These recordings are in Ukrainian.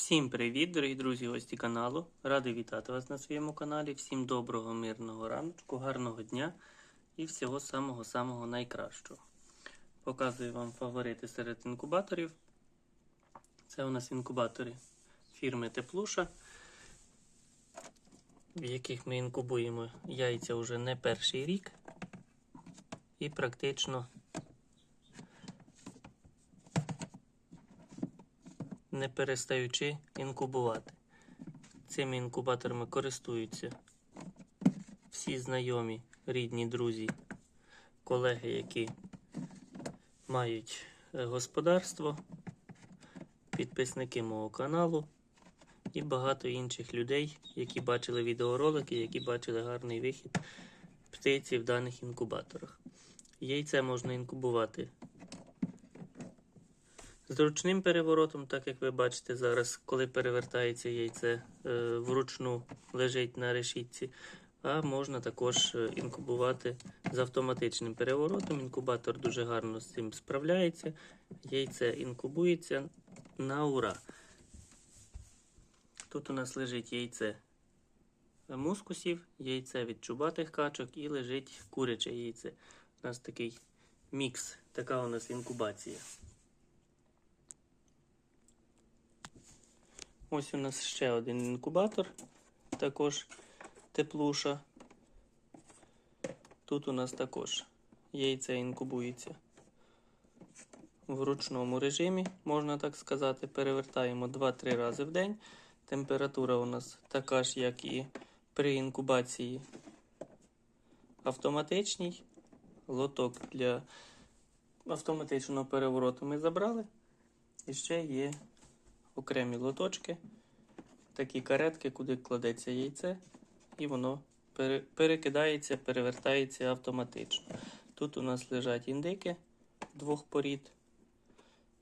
Всім привіт, дорогі друзі, гості каналу. Радий вітати вас на своєму каналі. Всім доброго, мирного раночку, гарного дня і всього самого-самого найкращого. Показую вам фаворити серед інкубаторів. Це у нас інкубатори фірми Теплуша, в яких ми інкубуємо яйця вже не перший рік. І практично не перестаючи інкубувати. Цими інкубаторами користуються всі знайомі, рідні, друзі, колеги, які мають е, господарство, підписники мого каналу і багато інших людей, які бачили відеоролики, які бачили гарний вихід птиці в даних інкубаторах. Яйце можна інкубувати з ручним переворотом, так як ви бачите зараз, коли перевертається яйце е, вручну лежить на решітці. А можна також е, інкубувати з автоматичним переворотом. Інкубатор дуже гарно з цим справляється. Яйце інкубується на ура. Тут у нас лежить яйце мускусів, яйце від чубатих качок і лежить куряче яйце. У нас такий мікс, така у нас інкубація. Ось у нас ще один інкубатор, також теплуша. Тут у нас також яйце інкубується в ручному режимі, можна так сказати. Перевертаємо 2-3 рази в день. Температура у нас така ж, як і при інкубації автоматичній. Лоток для автоматичного перевороту ми забрали. І ще є окремі лоточки, такі каретки, куди кладеться яйце, і воно перекидається, перевертається автоматично. Тут у нас лежать індики двох порід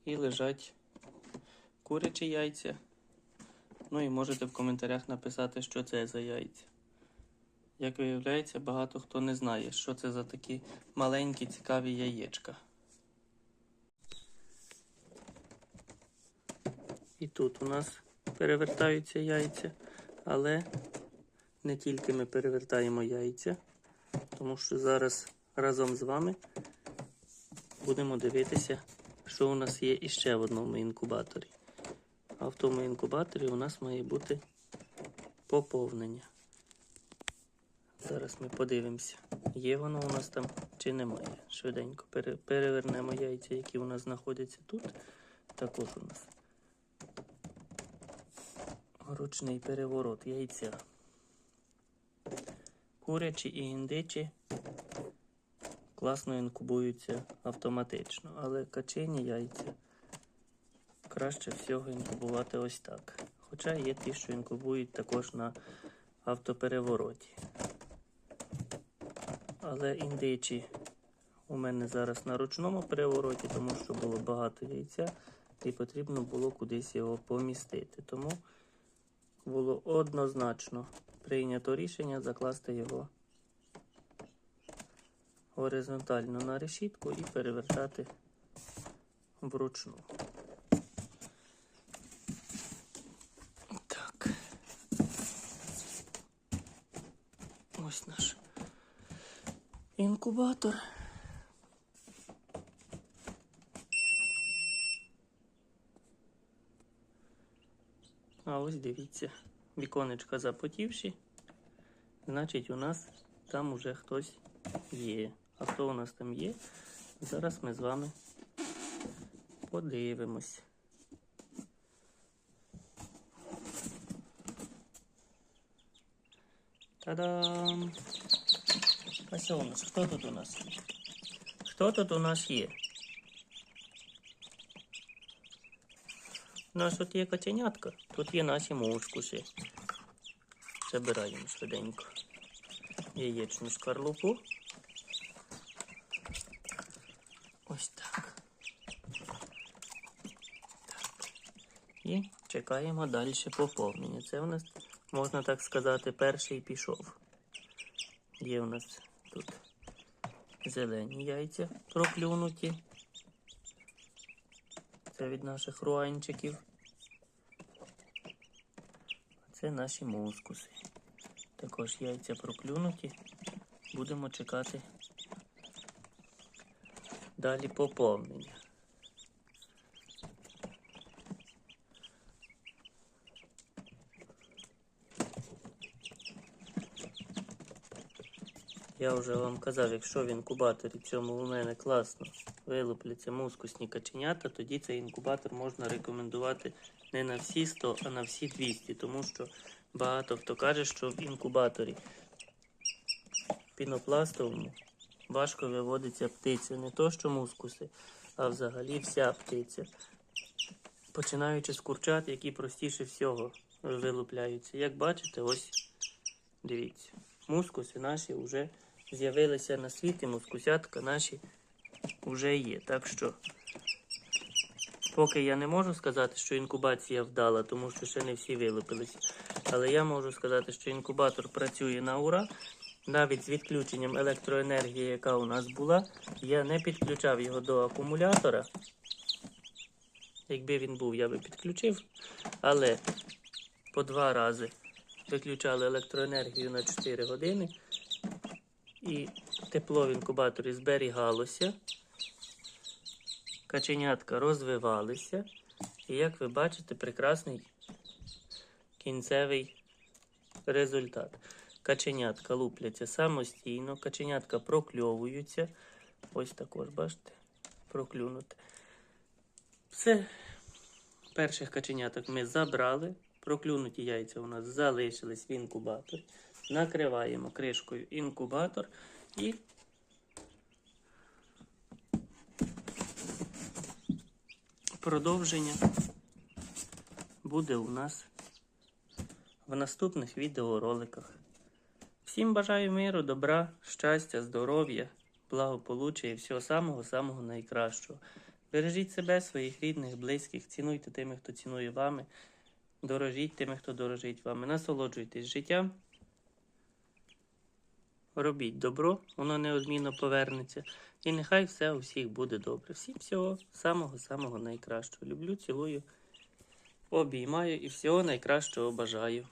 і лежать курячі яйця. Ну і можете в коментарях написати, що це за яйця. Як виявляється, багато хто не знає, що це за такі маленькі цікаві яєчка. І тут у нас перевертаються яйця, але не тільки ми перевертаємо яйця, тому що зараз разом з вами будемо дивитися, що у нас є іще в одному інкубаторі. А в тому інкубаторі у нас має бути поповнення. Зараз ми подивимося, є воно у нас там чи немає. Швиденько перевернемо яйця, які у нас знаходяться тут. Також у нас ручний переворот яйця. Курячі і індичі класно інкубуються автоматично, але качені яйця краще всього інкубувати ось так. Хоча є ті, що інкубують також на автоперевороті. Але індичі у мене зараз на ручному перевороті, тому що було багато яйця і потрібно було кудись його помістити. Тому було однозначно прийнято рішення закласти його горизонтально на решітку і перевертати вручну. Так. Ось наш інкубатор. А ось дивіться, віконечка запотівші. Значить, у нас там уже хтось є. А хто у нас там є? Зараз ми з вами подивимось. Та-дам! Хто тут у нас? Хто тут у нас є? У нас тут є каченятка, тут є наші мушкуси. Забираємо швиденько яєчну скорлупу. Ось так. так. І чекаємо далі поповнення. Це у нас, можна так сказати, перший пішов. Є у нас тут зелені яйця проклюнуті. Це від наших руанчиків. Це наші мускуси. Також яйця проклюнуті. Будемо чекати далі поповнення. Я вже вам казав, якщо в інкубаторі цьому у мене класно вилупляться мускусні каченята, тоді цей інкубатор можна рекомендувати не на всі 100, а на всі 200, тому що багато хто каже, що в інкубаторі пінопластовому важко виводиться птиця. Не то, що мускуси, а взагалі вся птиця. Починаючи з курчат, які простіше всього вилупляються. Як бачите, ось дивіться, мускуси наші вже з'явилися на світ, і мускусятка наші вже є. Так що, поки я не можу сказати, що інкубація вдала, тому що ще не всі вилупилися. Але я можу сказати, що інкубатор працює на ура. Навіть з відключенням електроенергії, яка у нас була, я не підключав його до акумулятора. Якби він був, я би підключив. Але по два рази виключали електроенергію на 4 години. І тепло в інкубаторі зберігалося. Каченятка розвивалися. І як ви бачите, прекрасний кінцевий результат. Каченятка лупляться самостійно, каченятка прокльовуються. Ось також, бачите, проклюнути. Все. Перших каченяток ми забрали. Проклюнуті яйця у нас залишились в інкубаторі. Накриваємо кришкою інкубатор і продовження буде у нас в наступних відеороликах. Всім бажаю миру, добра, щастя, здоров'я, благополуччя і всього самого-самого найкращого. Бережіть себе, своїх рідних, близьких, цінуйте тими, хто цінує вами, дорожіть тими, хто дорожить вами, насолоджуйтесь життям. Робіть добро, воно неодмінно повернеться. І нехай все у всіх буде добре. Всім всього самого-самого найкращого. Люблю, цілую, обіймаю і всього найкращого бажаю.